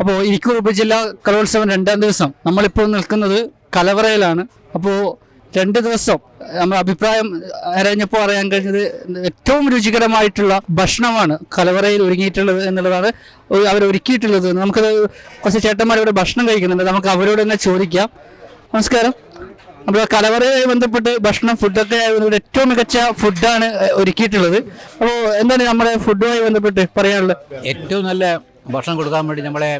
അപ്പോൾ ഇരിക്കൂർ ഉപജില്ലാ കലോത്സവം രണ്ടാം ദിവസം. നമ്മളിപ്പോൾ നിൽക്കുന്നത് കലവറയിലാണ്. അപ്പോൾ രണ്ട് ദിവസം നമ്മൾ അഭിപ്രായം അറിഞ്ഞപ്പോൾ അറിയാൻ കഴിഞ്ഞത് ഏറ്റവും രുചികരമായിട്ടുള്ള ഭക്ഷണമാണ് കലവറയിൽ ഒരുങ്ങിയിട്ടുള്ളത് എന്നുള്ളതാണ് അവർ ഒരുക്കിയിട്ടുള്ളത്. നമുക്കത് കുറച്ച് ചേട്ടന്മാരോട് ഭക്ഷണം കഴിക്കുന്നുണ്ട്. നമുക്ക് അവരോട് തന്നെ ചോദിക്കാം. നമസ്കാരം. നമ്മുടെ കലവറയുമായി ബന്ധപ്പെട്ട് ഭക്ഷണം ഫുഡൊക്കെ ഏറ്റവും മികച്ച ഫുഡാണ് ഒരുക്കിയിട്ടുള്ളത്. അപ്പോൾ എന്താണ് നമ്മുടെ ഫുഡുമായി ബന്ധപ്പെട്ട് പറയാനുള്ളത്? ഏറ്റവും നല്ല ഭക്ഷണം കൊടുക്കാൻ വേണ്ടി നമ്മളെ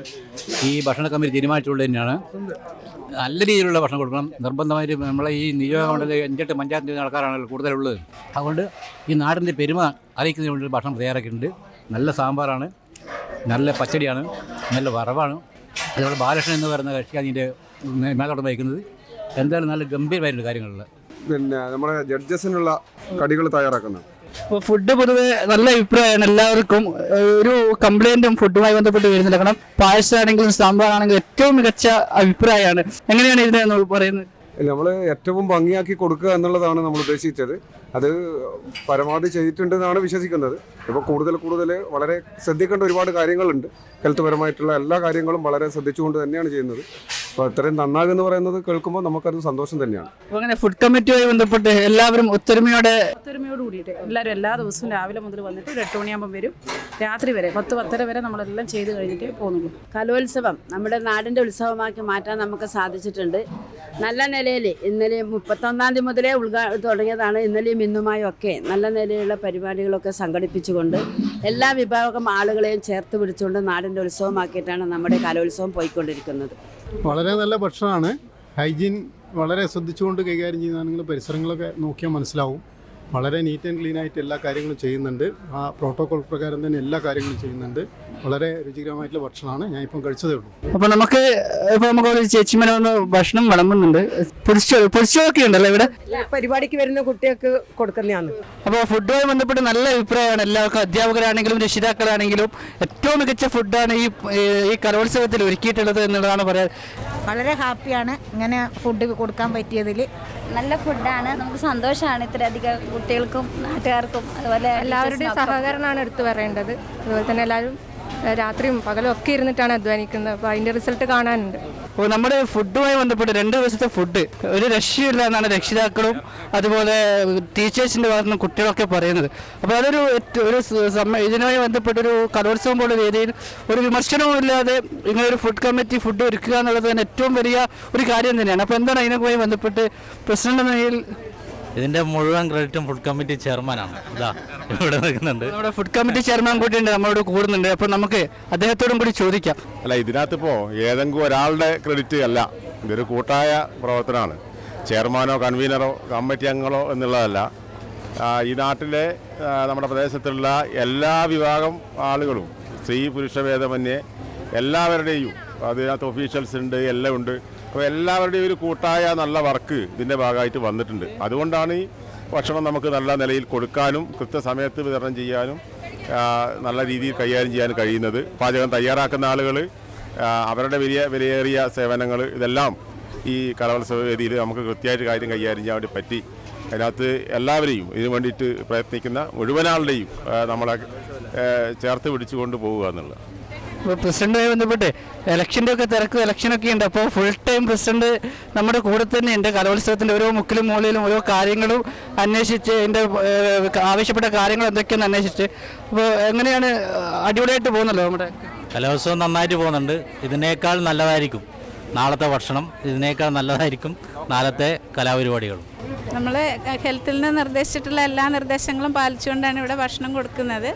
ഈ ഭക്ഷണ കമ്മിറ്റി തീരുമാനിച്ചുള്ളത് തന്നെയാണ്. നല്ല രീതിയിലുള്ള ഭക്ഷണം കൊടുക്കണം. നിർബന്ധമായിട്ട് നമ്മളെ ഈ നിയോജകമണ്ഡലത്തിൽ അഞ്ചെട്ട് പഞ്ചായത്ത് ആൾക്കാരാണല്ലോ കൂടുതലുള്ളത്. അതുകൊണ്ട് ഈ നാടിന്റെ പെരുമ അറിയിക്കുന്നതിന് വേണ്ടി ഭക്ഷണം തയ്യാറാക്കിയിട്ടുണ്ട്. നല്ല സാമ്പാറാണ് നല്ല പച്ചടിയാണ് നല്ല വറവാണ്. അതുപോലെ ബാലകൃഷ്ണൻ എന്ന് പറയുന്ന കക്ഷി അതിന്റെ മേലോട്ടം വഹിക്കുന്നത്. എന്തായാലും നല്ല ഗംഭീരമായിട്ടുള്ള കാര്യങ്ങളിൽ പിന്നെ നമ്മുടെ ജഡ്ജസിനുള്ള കടികൾ തയ്യാറാക്കുന്നത് അപ്പോൾ ഫുഡ് പൊതുവെ നല്ല അഭിപ്രായമാണ്. എല്ലാവർക്കും ഒരു കംപ്ലൈന്റും ഫുഡുമായി ബന്ധപ്പെട്ട് വരുന്നില്ല. കാരണം പായസമാണെങ്കിലും സാമ്പാറാണെങ്കിലും ഏറ്റവും മികച്ച അഭിപ്രായമാണ്. എങ്ങനെയാണ് ഇതിനെ പറയുന്നത്? നമ്മൾ ഏറ്റവും ഭംഗിയാക്കി കൊടുക്കുക എന്നുള്ളതാണ് നമ്മൾ ഉദ്ദേശിച്ചത്. അത് പരമാവധി ചെയ്തിട്ടുണ്ടെന്നാണ് വിശ്വസിക്കുന്നത്. ഇപ്പോൾ കൂടുതൽ കൂടുതൽ വളരെ ശ്രദ്ധിക്കേണ്ട ഒരുപാട് കാര്യങ്ങളുണ്ട്. ഹെൽത്ത് പരമായിട്ടുള്ള എല്ലാ കാര്യങ്ങളും വളരെ ശ്രദ്ധിച്ചുകൊണ്ട് തന്നെയാണ് ചെയ്യുന്നത്. അപ്പോൾ ഇത്രയും നന്നാകുമെന്ന് പറയുന്നത് കേൾക്കുമ്പോൾ നമുക്കത് സന്തോഷം തന്നെയാണ്. അപ്പോൾ അങ്ങനെ ഫുഡ് കമ്മിറ്റിയുമായി ബന്ധപ്പെട്ട് എല്ലാവരും ഒത്തൊരുമയോടെ ഒത്തൊരുമയോട് കൂടിയിട്ട് എല്ലാവരും എല്ലാ ദിവസവും രാവിലെ മുതൽ വന്നിട്ട് ഒരു എട്ട് മണിയാകുമ്പോൾ വരും. രാത്രി വരെ പത്ത് പത്തര വരെ നമ്മളെല്ലാം ചെയ്ത് കഴിഞ്ഞിട്ട് പോകുന്നുള്ളൂ. കലോത്സവം നമ്മുടെ നാടിന്റെ ഉത്സവമാക്കി മാറ്റാൻ നമുക്ക് സാധിച്ചിട്ടുണ്ട്. നല്ല നിലയിൽ ഇന്നലെ മുപ്പത്തൊന്നാം തീയതി മുതലേ ഉദ്ഘാ തുടങ്ങിയതാണ് ഇന്നലെയും ഇന്നുമായും ഒക്കെ നല്ല നിലയിലുള്ള പരിപാടികളൊക്കെ സംഘടിപ്പിച്ചുകൊണ്ട് എല്ലാ വിഭാഗം ആളുകളെയും ചേർത്ത് പിടിച്ചുകൊണ്ട് നാടിന്റെ ഉത്സവമാക്കിയിട്ടാണ് നമ്മുടെ കലോത്സവം പോയിക്കൊണ്ടിരിക്കുന്നത്. വളരെ നല്ല ഭക്ഷണമാണ്. ഹൈജീൻ വളരെ ശ്രദ്ധിച്ചുകൊണ്ട് കൈകാര്യം ചെയ്യുന്നതാണെങ്കിൽ പരിസരങ്ങളൊക്കെ നോക്കിയാൽ മനസ്സിലാവും. വളരെ നീറ്റ് ആൻഡ് ക്ലീൻ ആയിട്ട് എല്ലാ കാര്യങ്ങളും ചെയ്യുന്നുണ്ട്. ആ പ്രോട്ടോകോൾ പ്രകാരം തന്നെ എല്ലാ കാര്യങ്ങളും ചെയ്യുന്നുണ്ട്. വളരെ രുചികരമായിട്ടുള്ള ഭക്ഷണമാണ് ഞാൻ ഇപ്പം കഴിച്ചതേ ഉള്ളൂ. അപ്പോൾ നമുക്ക് ഇപ്പോൾ നമുക്ക് ഒരു ചേച്ചിമനെ വന്ന് ഭക്ഷണം വിളമ്പുന്നുണ്ട്. പൊരിച്ചോ പൊരിച്ചോക്കെ ഉണ്ടല്ലോ ഇവിടെ? പരിപാടിക്ക് വരുന്ന കുട്ടികൾക്ക് കൊടുക്കുന്നതാണ്. അപ്പോൾ ഫുഡുമായി ബന്ധപ്പെട്ട് നല്ല അഭിപ്രായമാണ്. എല്ലാവർക്കും അധ്യാപകരാണെങ്കിലും രക്ഷിതാക്കളാണെങ്കിലും ഏറ്റവും മികച്ച ഫുഡാണ് ഈ ഈ കലോത്സവത്തിൽ ഒരുക്കിയിട്ടുള്ളത് എന്നുള്ളതാണ് പറയാൻ വളരെ ഹാപ്പിയാണ് ഇങ്ങനെ ഫുഡ് കൊടുക്കാൻ പറ്റിയതിൽ നല്ല ഫുഡാണ്. നമുക്ക് സന്തോഷമാണ് ഇത്രയധികം കുട്ടികൾക്കും നാട്ടുകാർക്കും അതുപോലെ എല്ലാവരുടെയും സഹകരണമാണ് എടുത്തു പറയേണ്ടത്. അതുപോലെ തന്നെ എല്ലാവരും രാത്രിയും പകലും ഒക്കെ ഇരുന്നിട്ടാണ് അധ്വാനിക്കുന്നത്. അപ്പോൾ അതിന്റെ റിസൾട്ട് കാണാനുണ്ട്. അപ്പോൾ നമ്മുടെ ഫുഡുമായി ബന്ധപ്പെട്ട് രണ്ട് ദിവസത്തെ ഫുഡ് ഒരു രക്ഷയില്ല എന്നാണ് രക്ഷിതാക്കളും അതുപോലെ ടീച്ചേഴ്സിന്റെ ഭാഗത്തു നിന്ന് കുട്ടികളൊക്കെ പറയുന്നത്. അപ്പോൾ അതൊരു ഒരു ഇതിനുമായി ബന്ധപ്പെട്ടൊരു കലോത്സവം പോലെ രീതിയിൽ ഒരു വിമർശനവും ഇല്ലാതെ ഇങ്ങനെ ഒരു ഫുഡ് കമ്മിറ്റി ഫുഡ് ഒരുക്കുക എന്നുള്ളത് തന്നെ ഏറ്റവും വലിയ ഒരു കാര്യം തന്നെയാണ്. അപ്പോൾ എന്താണ് ഇതിനുമായി ബന്ധപ്പെട്ട് പ്രസിഡന്റ് എന്ന നിലയിൽ ഇതിന്റെ മുഴുവൻ ക്രെഡിറ്റും ഫുഡ് കമ്മിറ്റി ചെയർമാനാണ് ഇതാ ഇവിടെ നിൽക്കുന്നുണ്ട്. നമ്മുടെ ഫുഡ് കമ്മിറ്റി ചെയർമാൻ കൂടി നമ്മളോട് കൂടുന്നുണ്ട്. അപ്പോൾ നമുക്ക് അദ്ദേഹത്തോടും കൂടി ചോദിക്കാം. അല്ല ഇതിനകത്ത് ഇപ്പോൾ ഏതെങ്കിലും ഒരാളുടെ ക്രെഡിറ്റ് അല്ല ഇതൊരു കൂട്ടായ പ്രവർത്തനമാണ്. ചെയർമാനോ കൺവീനറോ കമ്മിറ്റി അംഗങ്ങളോ എന്നുള്ളതല്ല ഈ നാട്ടിലെ നമ്മുടെ പ്രദേശത്തുള്ള എല്ലാ വിഭാഗം ആളുകളും സ്ത്രീ പുരുഷ ഭേദമന്യേ എല്ലാവരുടെയും അതിനകത്ത് ഒഫീഷ്യൽസ് ഉണ്ട് എല്ലാം ഉണ്ട്. അപ്പോൾ എല്ലാവരുടെയും ഒരു കൂട്ടായ നല്ല വർക്ക് ഇതിന്റെ ഭാഗമായിട്ട് വന്നിട്ടുണ്ട്. അതുകൊണ്ടാണ് ഈ ഭക്ഷണം നമുക്ക് നല്ല നിലയിൽ കൊടുക്കാനും കൃത്യസമയത്ത് വിതരണം ചെയ്യാനും നല്ല രീതിയിൽ കൈകാര്യം ചെയ്യാൻ കഴിയുന്നത്. പാചകം തയ്യാറാക്കുന്ന ആളുകൾ അവരുടെ വലിയ വിലയേറിയ സേവനങ്ങൾ ഇതെല്ലാം ഈ കലോത്സവ വേദിയിൽ നമുക്ക് കൃത്യമായിട്ട് കാര്യം കൈകാര്യം ചെയ്യാൻ വേണ്ടി പറ്റി. അതിനകത്ത് എല്ലാവരെയും ഇതിനു വേണ്ടിയിട്ട് പ്രയത്നിക്കുന്ന മുഴുവനാളുടെയും ആളുടെയും നമ്മളെ ചേർത്ത് പിടിച്ചുകൊണ്ട് പോവുക എന്നുള്ളത്. പ്രസിഡന്റുമായി ബന്ധപ്പെട്ട് ഇലക്ഷന്റെ ഒക്കെ തിരക്ക് ഇലക്ഷനൊക്കെ ഉണ്ട്. അപ്പോൾ ഫുൾ ടൈം പ്രസിഡന്റ് നമ്മുടെ കൂടെ തന്നെ ഉണ്ട്. കലോത്സവത്തിന്റെ ഓരോ മുക്കിലും മൂലയിലും ഓരോ കാര്യങ്ങളും അന്വേഷിച്ച് എന്റെ ആവശ്യപ്പെട്ട കാര്യങ്ങൾ എന്തൊക്കെയെന്ന് അന്വേഷിച്ച്. അപ്പോൾ എങ്ങനെയാണ് അടിപൊളിയായിട്ട് പോകുന്നല്ലോ നമ്മുടെ കലോത്സവം നന്നായിട്ട് പോകുന്നുണ്ട്. ഇതിനേക്കാൾ നല്ലതായിരിക്കും നാളത്തെ ഭക്ഷണം. ഇതിനേക്കാൾ നല്ലതായിരിക്കും നാളത്തെ കലാപരിപാടികളും. നമ്മൾ ഹെൽത്തിൽ നിന്ന് നിർദ്ദേശിച്ചിട്ടുള്ള എല്ലാ നിർദ്ദേശങ്ങളും പാലിച്ചുകൊണ്ടാണ് ഇവിടെ ഭക്ഷണം കൊടുക്കുന്നത്.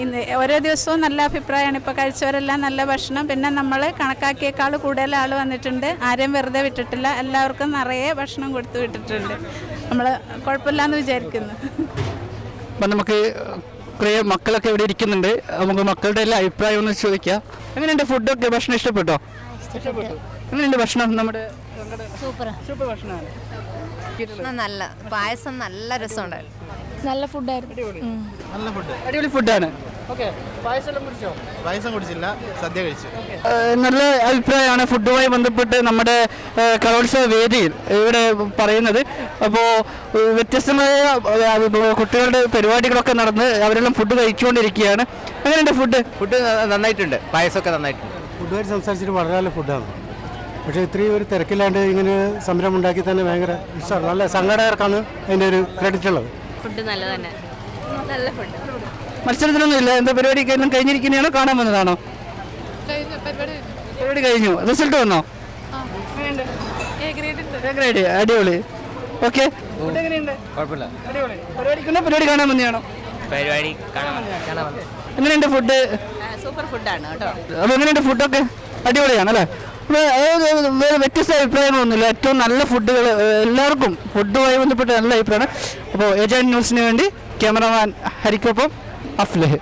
ഇന്ന് ഓരോ ദിവസവും നല്ല അഭിപ്രായമാണ്. ഇപ്പോൾ കഴിച്ചവരെല്ലാം നല്ല ഭക്ഷണം. പിന്നെ നമ്മൾ കണക്കാക്കിയേക്കാൾ കൂടുതൽ ആൾ വന്നിട്ടുണ്ട്. ആരെയും വെറുതെ വിട്ടിട്ടില്ല. എല്ലാവർക്കും നിറയെ ഭക്ഷണം കൊടുത്തു വിട്ടിട്ടുണ്ട്. നമ്മൾ കുഴപ്പമില്ലാന്ന് വിചാരിക്കുന്നു. അപ്പം നമുക്ക് കുറേ മക്കളൊക്കെ ഇവിടെ ഇരിക്കുന്നുണ്ട്. നമുക്ക് മക്കളുടെ എല്ലാം അഭിപ്രായം ഒന്ന് ചോദിക്കാം. എങ്ങനെയുണ്ട് ഫുഡൊക്കെ? ഭക്ഷണം ഇഷ്ടപ്പെട്ടോ? എങ്ങനെയുണ്ട് ഭക്ഷണം? നമ്മുടെ സൂപ്പർ സൂപ്പർ ഭക്ഷണമാണ്. നല്ല പായസം നല്ല രസമുണ്ടായിരുന്നു നല്ല ഫുഡായിരുന്നു. അടിപൊളി. ഫുഡാണ്. പായസം കുടിച്ചോ? പായസം കുടിച്ചില്ല സദ്യ കഴിച്ചു. നല്ല അഭിപ്രായമാണ് ഫുഡുമായി ബന്ധപ്പെട്ട് നമ്മുടെ കലോത്സവ വേദിയിൽ ഇവിടെ പറയുന്നത്. അപ്പോൾ വ്യത്യസ്തമായ കുട്ടികളുടെ പരിപാടികളൊക്കെ നടന്ന് അവരെല്ലാം ഫുഡ് കഴിച്ചുകൊണ്ടിരിക്കുകയാണ്. എങ്ങനെയുണ്ട് ഫുഡ്? ഫുഡ് നന്നായിട്ടുണ്ട്. പായസമൊക്കെ നന്നായിട്ടുണ്ട്. ഫുഡുമായിട്ട് സംസാരിച്ചിട്ട് വളരെ നല്ല ഫുഡാണ്. പക്ഷേ ഇത്രയും ഒരു തിരക്കില്ലാണ്ട് ഇങ്ങനെ സംരംഭം ഉണ്ടാക്കി തന്നെ ഭയങ്കര ഇഷ്ടമാണ്. നല്ല സംഘടകർക്കാണ് അതിന്റെ ഒരു ക്രെഡിറ്റ് ഉള്ളത്. ഫുഡ് നല്ല തന്നെ. നല്ല ഫുഡ്. മത്സരത്തിനൊന്നും ഇല്ല എന്താ പരിപാടി? എല്ലാം കഴിഞ്ഞിരിക്കുന്നതാണോ കാണാൻ വന്നതാണോ? പരിപാടി കഴിഞ്ഞു. റിസൾട്ട് വന്നോ? എ ഗ്രേഡ് അടിപൊളി. ഓക്കെ. പരിപാടി കാണാൻ വന്നതാണോ? പരിപാടി കാണാൻ എങ്ങനെയുണ്ട് ഫുഡ്? സൂപ്പർ ഫുഡാണ് കേട്ടോ. അപ്പൊ എങ്ങനെയുണ്ട് ഫുഡൊക്കെ? അടിപൊളിയാണ് അല്ലേ വ്യത്യസ്ത അഭിപ്രായങ്ങളൊന്നുമില്ല ഏറ്റവും നല്ല ഫുഡുകൾ എല്ലാവർക്കും ഫുഡുമായി ബന്ധപ്പെട്ട നല്ല അഭിപ്രായമാണ്. അപ്പോൾ ഏജാൻ ന്യൂസിന് വേണ്ടി ക്യാമറമാൻ ഹരിക്കൊപ്പം അഫ്ലഹ്.